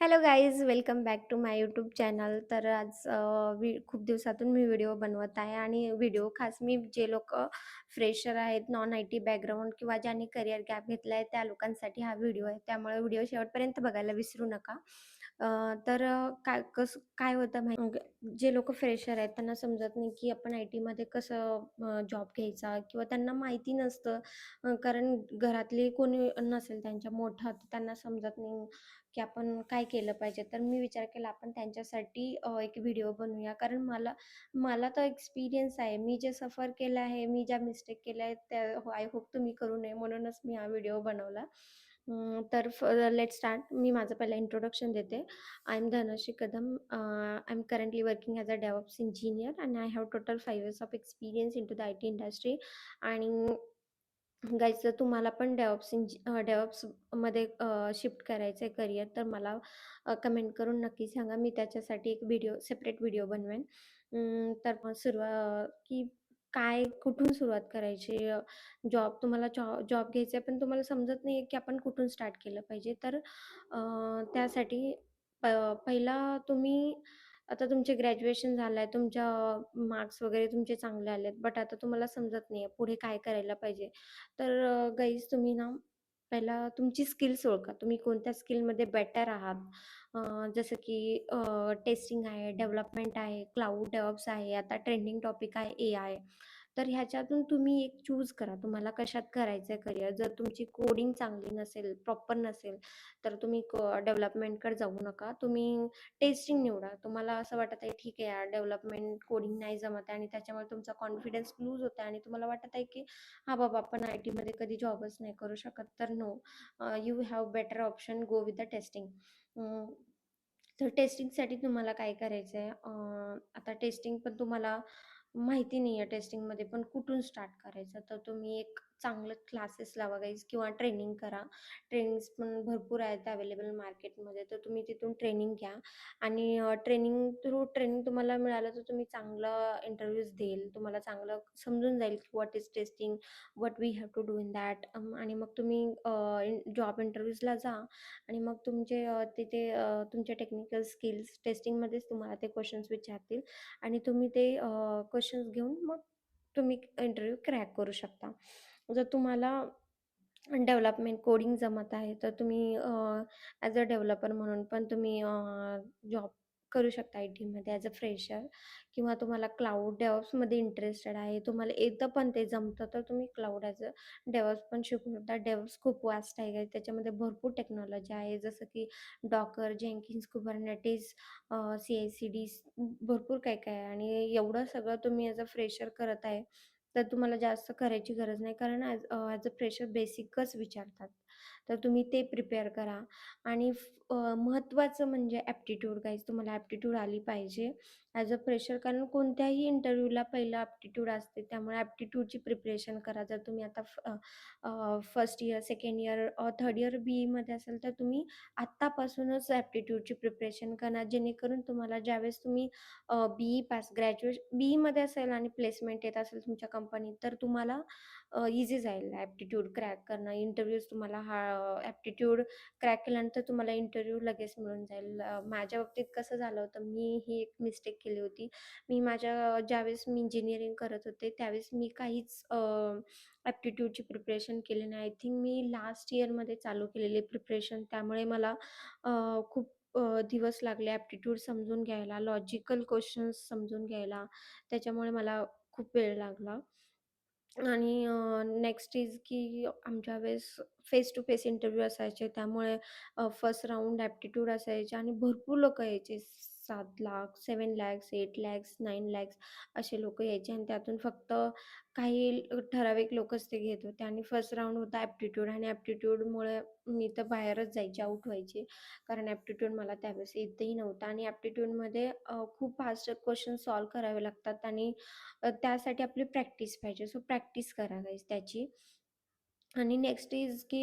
Hello guys welcome back to my YouTube channel तर आज वि खूप दिवसातून मी व्हिडिओ बनवत आहे आणि व्हिडिओ खास मी जे लोक फ्रेशर आहेत नॉन आय टी बॅकग्राऊंड किंवा ज्यांनी करिअर गॅप घेतला आहे त्या लोकांसाठी हा व्हिडिओ आहे. त्यामुळे व्हिडिओ शेवटपर्यंत बघायला विसरू नका. अ, तर अ, काय कसं काय होतं माहिती म्हणजे जे लोक फ्रेशर आहेत त्यांना समजत नाही की आपण आय टीमध्ये कसं जॉब घ्यायचा किंवा त्यांना माहिती नसतं. अ, कारण घरातले कोणी नसेल त्यांच्या मोठं तर त्यांना समजत नाही की आपण काय केलं पाहिजे. तर मी विचार केला आपण त्यांच्यासाठी अ, एक व्हिडिओ बनवूया. कारण मला मला तर एक्सपिरियन्स आहे. मी जे सफर केलं आहे मी ज्या मिस्टेक केल्या आहेत त्या आय होप तुम्ही करू नये. म्हणूनच मी हा व्हिडिओ बनवला. तर लेट स्टार्ट मी माझं पहिलं इंट्रोडक्शन देते. I am Dhanashree Kadam I am currently working as a DevOps engineer and I have total five years of experience in to the I T industry आणि गाईज जर तुम्हाला पण डेव्हप्स इंजि डेव्हप्समध्ये shift करायचं आहे career तर मला कमेंट करून नक्की सांगा. मी त्याच्यासाठी एक व्हिडिओ सेपरेट व्हिडिओ बनवेन. तर मग सुरुवात की काय कुठून सुरुवात करायची? जॉब तुम्हाला जॉ जॉब घ्यायचा आहे पण तुम्हाला समजत नाही आहे की आपण कुठून स्टार्ट केलं पाहिजे. तर त्यासाठी प पहिला तुम्ही आता तुमचे ग्रॅज्युएशन झालं आहे तुमच्या मार्क्स वगैरे तुमचे चांगले आले आहेत बट आता तुम्हाला समजत नाही आहे पुढे काय करायला पाहिजे. तर अ, गाईज तुम्ही ना पहिला तुमची स्किल्स ओळखा तुम्ही कोणत्या स्किलमध्ये बेटर आहात? जसं की टेस्टिंग आहे डेव्हलपमेंट आहे क्लाउड डेव्हप्स आहे आता ट्रेंडिंग टॉपिक आहे ए आय तर ह्याच्यातून तुम्ही एक चूज करा तुम्हाला कशात करायचं आहे करिअर जर तुमची कोडिंग चांगली नसेल प्रॉपर नसेल तर तुम्ही डेव्हलपमेंटकडे जाऊ नका. तुम्ही टेस्टिंग निवडा. तुम्हाला असं वाटत आहे ठीक आहे यार डेव्हलपमेंट कोडिंग नाही जमत आहे. आणि त्याच्यामुळे तुमचा कॉन्फिडन्स लूज होत आहे आणि तुम्हाला वाटत आहे की हा बाबा आपण आय टीमध्ये कधी जॉबच नाही करू शकत. तर no you have better option go with the testing तर टेस्टिंगसाठी तुम्हाला काय करायचं आहे आता टेस्टिंग पण तुम्हाला माहिती नाही आहे टेस्टिंगमध्ये पण कुठून स्टार्ट करायचं? तर तुम्ही एक चांगलं क्लासेस लावा गाईज किंवा ट्रेनिंग करा. ट्रेनिंग्स पण भरपूर आहेत अवेलेबल मार्केटमध्ये तर तुम्ही तिथून ट्रेनिंग घ्या. आणि ट्रेनिंग थ्रू ट्रेनिंग तुम्हाला मिळालं तर तुम्ही चांगलं इंटरव्ह्यूज देईल. तुम्हाला चांगलं समजून जाईल की what is testing what we have to do in that आणि मग तुम्ही जॉब इंटरव्ह्यूजला जा. आणि मग तुमचे तिथे तुमच्या टेक्निकल स्किल्स टेस्टिंगमध्येच तुम्हाला ते क्वेश्चन्स विचारतील. आणि तुम्ही ते क्वेश्चन्स घेऊन मग तुम्ही इंटरव्ह्यू क्रॅक करू शकता. जर तुम्हाला डेव्हलपमेंट कोडिंग जमत आहे तर तुम्ही ॲज अ डेव्हलपर म्हणून पण तुम्ही जॉब करू शकता आय टीमध्ये ॲज अ फ्रेशर किंवा तुम्हाला क्लाउड डेव्हप्समध्ये इंटरेस्टेड आहे तुम्हाला येतं पण ते जमतं तर तुम्ही क्लाउड ॲज अ डेव्हप्स पण शिकू शकता. डेव्हप्स खूप वास्ट आहे त्याच्यामध्ये भरपूर टेक्नॉलॉजी आहे जसं की Docker Jenkins Kubernetes C I C D भरपूर काय काय आहे. आणि एवढं सगळं तुम्ही ॲज अ फ्रेशर करत आहे तर तुम्हाला जास्त करायची गरज नाही. कारण ॲज ॲज अ फ्रेशर बेसिकच विचारतात. तर तुम्ही ते प्रिपेअर करा. आणि महत्त्वाचं म्हणजे ॲप्टिट्यूड. काहीच तुम्हाला ॲप्टिट्यूड आली पाहिजे. ॲज अ फ्रेशर कारण कोणत्याही इंटरव्ह्यूला पहिलं ॲप्टिट्यूड असते. त्यामुळे ॲप्टिट्यूडची प्रिपरेशन करा. जर तुम्ही आता first year second year third year B ईमध्ये असेल तर तुम्ही आत्तापासूनच ॲप्टिट्यूडची प्रिपरेशन करा. जेणेकरून तुम्हाला ज्यावेळेस तुम्ही B E pass graduation B ईमध्ये असेल आणि प्लेसमेंट येत असेल तुमच्या कंपनीत तर तुम्हाला इझी जाईल ॲप्टिट्यूड क्रॅक करणं. इंटरव्ह्यूज तुम्हाला हा ॲप्टिट्यूड क्रॅक केल्यानंतर तुम्हाला इंटरव्ह्यू लगेच मिळून जाईल. माझ्या बाबतीत कसं झालं होतं मी ही एक मिस्टेक केली होती. मी माझ्या ज्यावेळेस मी इंजिनिअरिंग करत होते त्यावेळेस मी काहीच ॲप्टिट्यूडची प्रिपरेशन केली नाही. आय थिंक मी लास्ट इयरमध्ये चालू केलेली प्रिपरेशन त्यामुळे मला खूप दिवस लागले ॲप्टिट्यूड समजून घ्यायला लॉजिकल क्वेश्चन्स समजून घ्यायला. त्याच्यामुळे मला खूप वेळ लागला. आणि नेक्स्ट इज की आमच्या वेळेस फेस टू फेस इंटरव्ह्यू असायचे. त्यामुळे फर्स्ट राऊंड ॲप्टिट्यूड असायचे आणि भरपूर लोक यायचे. सात lakh seven lakhs eight lakhs nine lakhs असे लोक यायचे आणि त्यातून फक्त काही ठराविक लोकच ते घेत होते आणि फर्स्ट राऊंड होता ॲप्टिट्यूड आणि ॲप्टिट्यूडमुळे मी तर बाहेरच जायचे आऊट व्हायचे. कारण ॲप्टिट्यूड मला त्यावेळेस येतही नव्हता आणि ॲप्टिट्यूडमध्ये खूप फास्ट क्वेश्चन सॉल्व करावे लागतात आणि त्यासाठी आपली प्रॅक्टिस पाहिजे. सो प्रॅक्टिस करा गाईज त्याची. आणि नेक्स्ट इज की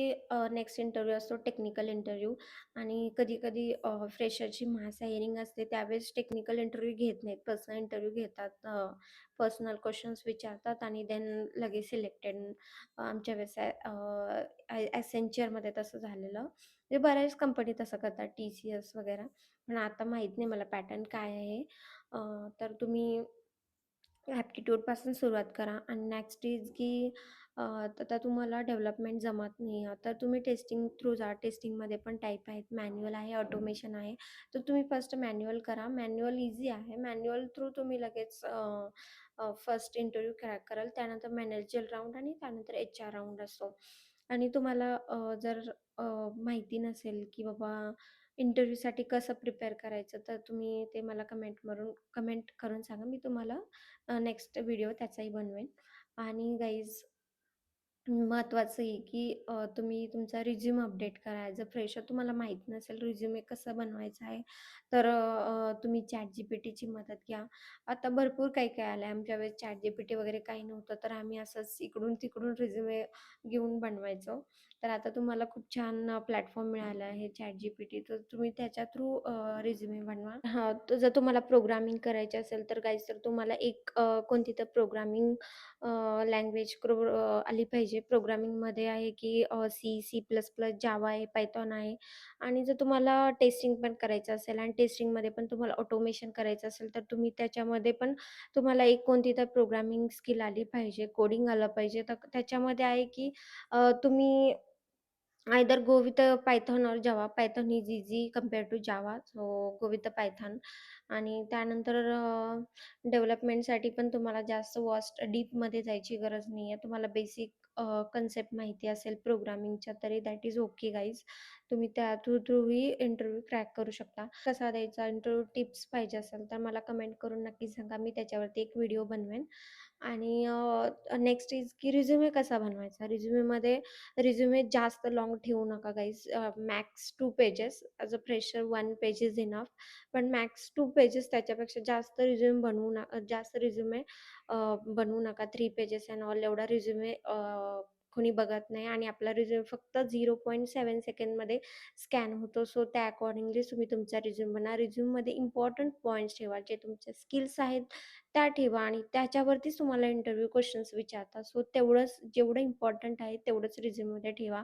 नेक्स्ट इंटरव्ह्यू असतो टेक्निकल इंटरव्ह्यू आणि कधी-कधी फ्रेशरची मास हायरिंग असते त्यावेळेस टेक्निकल इंटरव्ह्यू घेत नाहीत. पर्सनल इंटरव्ह्यू घेतात. पर्सनल क्वेश्चन्स विचारतात आणि देन लगेच सिलेक्टेड आमच्या वेळेस ॲसेंचरमध्ये तसं झालेलं. म्हणजे बऱ्याच कंपनी तसं करतात टी-सी-एस वगैरे. पण आता माहीत नाही मला पॅटर्न काय आहे. तर तुम्ही ॲप्टिट्यूडपासून सुरुवात करा आणि नेक्स्ट इज की आता तुम्हाला डेव्हलपमेंट जमत नाही आहे, तर तुम्ही टेस्टिंग थ्रू जा. टेस्टिंगमध्ये पण टाईप आहेत, मॅन्युअल आहे, ऑटोमेशन आहे. तर तुम्ही फर्स्ट मॅन्युअल करा. मॅन्युअल इझी आहे. मॅन्युअल थ्रू तुम्ही लगेच फर्स्ट इंटरव्ह्यू क्रॅक कराल. त्यानंतर मॅनेजर राऊंड आणि त्यानंतर एच-आर राऊंड असतो. आणि तुम्हाला जर माहिती नसेल की बाबा इंटरव्ह्यूसाठी कसं प्रिपेअर करायचं, तर तुम्ही ते मला कमेंट कमेंटवरून कमेंट करून सांगा. मी तुम्हाला नेक्स्ट व्हिडिओ त्याचाही बनवेन. आणि गाईज महत्त्वाचं आहे की अ, तुम्ही तुमचा रिझ्यूम अपडेट करा. ॲज अ फ्रेशर तुम्हाला माहीत नसेल रिझ्यूमे कसं बनवायचं आहे, तर अ, तुम्ही टीची मदत घ्या. आता भरपूर काही-काही आलं आहे. आमच्या वेळेस चॅट जीपीटी वगैरे काही नव्हतं, तर आम्ही असंच इकडून-तिकडून रिझ्युमे घेऊन बनवायचो. तर आता तुम्हाला खूप छान प्लॅटफॉर्म मिळाला आहे चॅट जीपीटी तर तुम्ही त्याच्या थ्रू अ, रिझ्युमे बनवा. हां, तर जर तुम्हाला प्रोग्रामिंग करायची असेल, तर काही तर तुम्हाला एक अ, कोणती तर प्रोग्रामिंग लँग्वेज क्रो आली पाहिजे. प्रोग्रामिंगमध्ये आहे की C, C plus plus, Java आहे, पायथॉन आहे. आणि जर तुम्हाला टेस्टिंग पण करायचं असेल आणि टेस्टिंगमध्ये पण तुम्हाला ऑटोमेशन करायचं असेल, तर तुम्ही त्याच्यामध्ये पण तुम्हाला एक कोणती तर प्रोग्रामिंग स्किल आली पाहिजे, कोडिंग आलं पाहिजे. तर त्याच्यामध्ये आहे की तुम्ही either go with Python or Java. Python is easy compare to Java. So go with Python. आणि त्यानंतर डेव्हलपमेंटसाठी पण तुम्हाला जास्त वॉस्ट डीपमध्ये जायची गरज नाही आहे. तुम्हाला बेसिक कन्सेप्ट माहिती असेल प्रोग्रामिंगच्या, तरी दॅट इज ओके गाईज. तुम्ही त्या थ्रू थ्रूही इंटरव्ह्यू क्रॅक करू शकता. कसा द्यायचा इंटरव्ह्यू टिप्स पाहिजे असेल, तर मला कमेंट करून नक्की सांगा. मी त्याच्यावरती एक व्हिडिओ बनवेन. आणि नेक्स्ट इज की रिझ्युमे कसा बनवायचा. रिझ्युमेमध्ये रिझ्युमे जास्त लाँग ठेवू नका guys. Max two pages. As a fresher one page is enough. पण मॅक्स टू पेजेस त्याच्यापेक्षा जास्त रिझ्युमे बनवू ना जास्त रिझ्युमे बनवू नका. थ्री पेजेस अँड ऑल एवढा रिझ्युमे कोणी बघत नाही आणि आपला रिझ्यूम फक्त 0.7 सेकंडमध्ये स्कॅन होतो. सो त्या अकॉर्डिंगली तुम्ही तुमचा रिझ्युम बना रिझ्यूममध्ये इम्पॉर्टंट पॉईंट्स ठेवा. जे तुमच्या स्किल्स आहेत त्या ठेवा आणि त्याच्यावरतीच तुम्हाला इंटरव्ह्यू क्वेश्चन्स विचारतात. सो तेवढंच जेवढं इम्पॉर्टंट आहे तेवढंच रिझ्यूममध्ये ठेवा.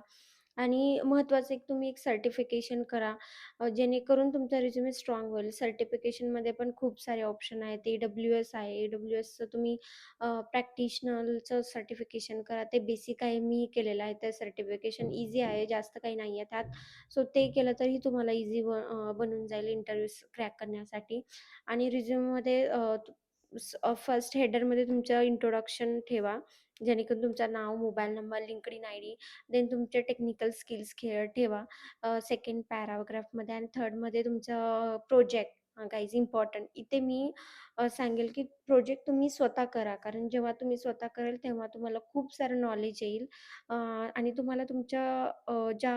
आणि महत्त्वाचं एक तुम्ही एक सर्टिफिकेशन करा. अ, जेणेकरून तुमचा रिझ्युमे स्ट्राँग होईल. सर्टिफिकेशनमध्ये पण खूप सारे ऑप्शन आहेत. ए-डब्ल्यू-एस आहे. ए-डब्ल्यू-एसचं तुम्ही अ, प्रॅक्टिशनलचं सर्टिफिकेशन करा. ते बेसिक आहे. मी केलेलं आहे. ते सर्टिफिकेशन इझी आहे. जास्त काही नाही आहे त्यात. सो ते केलं तरी तुम्हाला इझी ब अ, बनून जाईल इंटरव्ह्यूज क्रॅक करण्यासाठी. आणि रिझ्यूममध्ये अ, फर्स्ट हेडरमध्ये तुमचं इंट्रोडक्शन ठेवा. जेणेकरून तुमचं नाव, mobile number, LinkedIn I D then तुमचे टेक्निकल स्किल्स खेळ ठेवा. सेकंड पॅराग्राफमध्ये आणि थर्डमध्ये तुमचं प्रोजेक्ट गाईज इम्पॉर्टंट. इथे मी सांगेल की प्रोजेक्ट तुम्ही स्वतः करा. कारण जेव्हा तुम्ही स्वतः कराल तेव्हा तुम्हाला खूप सारं नॉलेज येईल. आणि तुम्हाला तुमच्या ज्या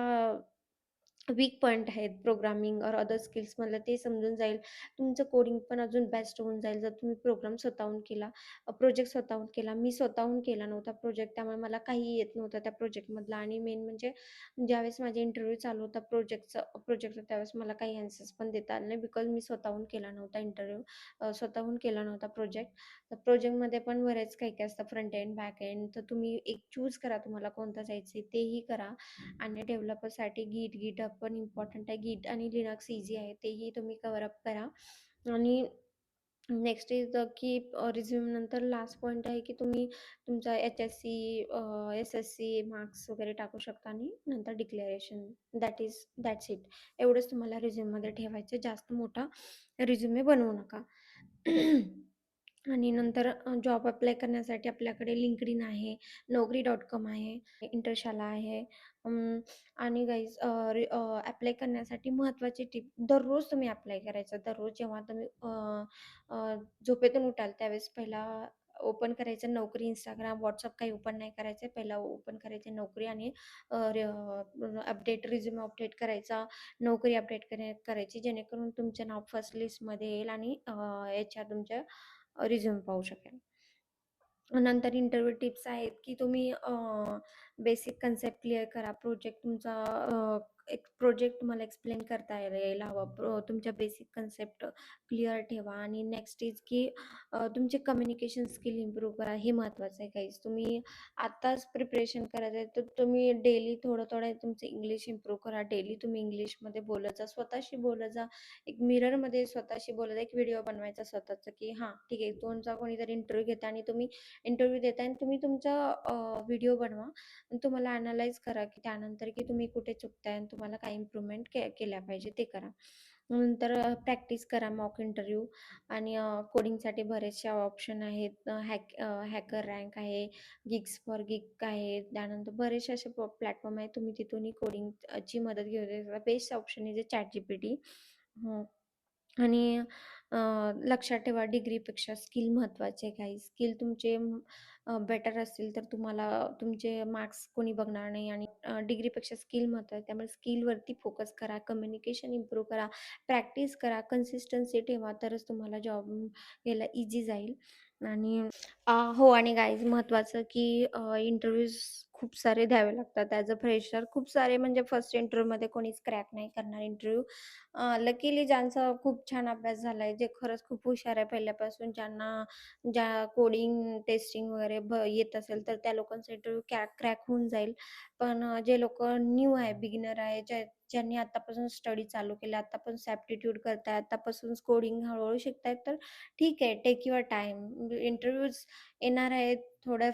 वीक पॉईंट आहेत प्रोग्रामिंग ऑर अदर स्किल्समधलं ते समजून जाईल. तुमचं कोडिंग पण अजून बेस्ट होऊन जाईल जर तुम्ही प्रोग्राम स्वतःहून केला. प्रोजेक्ट स्वतःहून केला. मी स्वतःहून केला नव्हता प्रोजेक्ट त्यामुळे मला काहीही येत नव्हतं त्या प्रोजेक्टमधला आणि मेन म्हणजे ज्यावेळेस माझे इंटरव्ह्यू चालू होता प्रोजेक्टचं प्रोजेक्टचा त्यावेळेस मला काही आन्सर्स पण देता आले नाही बिकॉज मी स्वतःहून केला नव्हता इंटरव्ह्यू. स्वतःहून केला नव्हता प्रोजेक्ट. तर प्रोजेक्टमध्ये पण बरेच काही-काही असतं फ्रंट एंड, बॅक एंड. तर तुम्ही एक चूज करा तुम्हाला कोणता जायचं तेही करा. आणि डेव्हलपरसाठी गीट Git, पण इम्पॉर्टंट आहे. गिट आणि लिनक्स इझी आहे. तेही तुम्ही कव्हर अप करा. आणि नेक्स्ट इज की अ, रिझ्यूमनंतर लास्ट पॉईंट आहे की तुम्ही तुमचा एच-एस-सी एस-एस-सी मार्क्स वगैरे टाकू शकता आणि नंतर declaration. That is that's it. एवढंच तुम्हाला रिझ्यूममध्ये ठेवायचं. जास्त मोठा रिझ्युमे बनवू नका. आणि नंतर जॉब अप्लाय करण्यासाठी आपल्याकडे लिंक्डइन आहे, नोकरी डॉट कॉम आहे, इंटरशाला आहे. आणि गाईज अप्लाय करण्यासाठी महत्त्वाची टिप दररोज तुम्ही अप्लाय करायचं. दररोज जेव्हा तुम्ही झोपेतून उठाल त्यावेळेस पहिला ओपन करायचं नोकरी इंस्टाग्राम व्हॉट्सअप काही ओपन नाही करायचं. पहिला ओपन करायचं नोकरी आणि अपडेट रिझ्यूम अपडेट करायचा. नोकरी अपडेट करा करायची जेणेकरून तुमचं नाव फर्स्ट लिस्टमध्ये येईल आणि एच-आर तुमच्या रिझ्यूम पाहू शकेल. नंतर इंटरव्ह्यू टिप्स आहेत की तुम्ही बेसिक कन्सेप्ट क्लिअर करा. प्रोजेक्ट तुमचा एक प्रोजेक्ट तुम्हाला एक्सप्लेन करता यायला यायला प्रो तुमच्या बेसिक कन्सेप्ट क्लिअर ठेवा आणि नेक्स्ट इज की तुमचे कम्युनिकेशन स्किल इम्प्रूव्ह करा. हे महत्त्वाचं आहे काहीच तुम्ही आत्ताच प्रिपरेशन करायचं आहे, तर तुम्ही डेली थोडं-थोडं तुमचं इंग्लिश इम्प्रूव्ह करा. डेली तुम्ही इंग्लिशमध्ये बोलत जा. स्वतःशी बोलत जा. एक मिररमध्ये स्वतःशी बोलत जा. एक व्हिडिओ बनवायचा स्वतःचा, की हां, ठीक आहे. तुमचा कोणीतरी इंटरव्ह्यू घेता आणि तुम्ही इंटरव्ह्यू देताय आणि तुम्ही तुमचा व्हिडिओ बनवा. आणि तुम्हाला अनालाइज करा, की त्यानंतर की तुम्ही कुठे चुकताय आणि तुम्हाला काय इम्प्रूव्हमेंट के केल्या पाहिजे ते करा. नंतर प्रॅक्टिस करा मॉक इंटरव्ह्यू आणि कोडिंगसाठी बरेचसे ऑप्शन आहेत. हॅक हॅकर रँक आहे, गिग्स फॉर गिग आहे. त्यानंतर बरेचसे असे प्लॅटफॉर्म आहेत. तुम्ही तिथूनही कोडिंगची मदत घेऊ शकता. Best option is a ChatGPT आणि लक्षात ठेवा डिग्रीपेक्षा स्किल महत्त्वाचे आहे स्किल तुमचे बेटर असतील तर तुम्हाला तुमचे मार्क्स कोणी बघणार नाही आणि डिग्रीपेक्षा स्किल महत्त्वाचं आहे. त्यामुळे स्किलवरती फोकस करा. कम्युनिकेशन इम्प्रूव्ह करा. प्रॅक्टिस करा. कन्सिस्टन्सी ठेवा. तरच तुम्हाला जॉब घ्यायला इझी जाईल. आणि हो आणि गाईज महत्त्वाचं की इंटरव्ह्यूज खूप सारे द्यावे लागतात ॲज अ फ्रेशर. खूप सारे म्हणजे फर्स्ट इंटरव्ह्यूमध्ये कोणीच क्रॅक नाही करणार इंटरव्ह्यू. लकीली ज्यांचा खूप छान अभ्यास झालाय, जे खरंच खूप हुशार आहे पहिल्यापासून, ज्यांना ज्या कोडिंग, टेस्टिंग वगैरे भ येत असेल, तर त्या लोकांचा इंटरव्ह्यू कॅक क्रॅक होऊन जाईल. पण जे लोकं न्यू आहे, बिगिनर आहे, ज्या ज्यांनी आत्तापासून स्टडी चालू केला, आत्तापासून ॲप्टिट्यूड करताय, आत्तापासून कोडिंग हळू-हळू शिकतायत, तर ठीक आहे. Take your time. इंटरव्ह्यूज येणार आहेत. थोड्या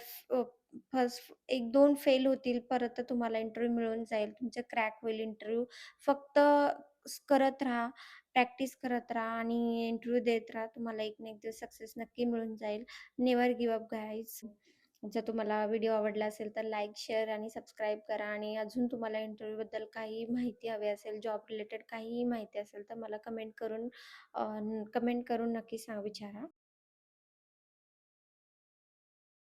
फर्स्ट 1-2 फेल होतील, परत तर तुम्हाला इंटरव्ह्यू मिळून जाईल. तुमचं क्रॅक होईल इंटरव्ह्यू. फक्त स करत राहा, प्रॅक्टिस करत राहा आणि इंटरव्ह्यू देत राहा. तुम्हाला एक ना एक दिवस सक्सेस नक्की मिळून जाईल. Never give up guys. जर तुम्हाला व्हिडिओ आवडला असेल, तर लाईक, शेअर आणि सबस्क्राईब करा आणि अजून तुम्हाला इंटरव्ह्यूबद्दल काही माहिती हवी असेल, जॉब रिलेटेड काहीही माहिती असेल, तर मला कमेंट करून कमेंट करून नक्की सांग विचारा.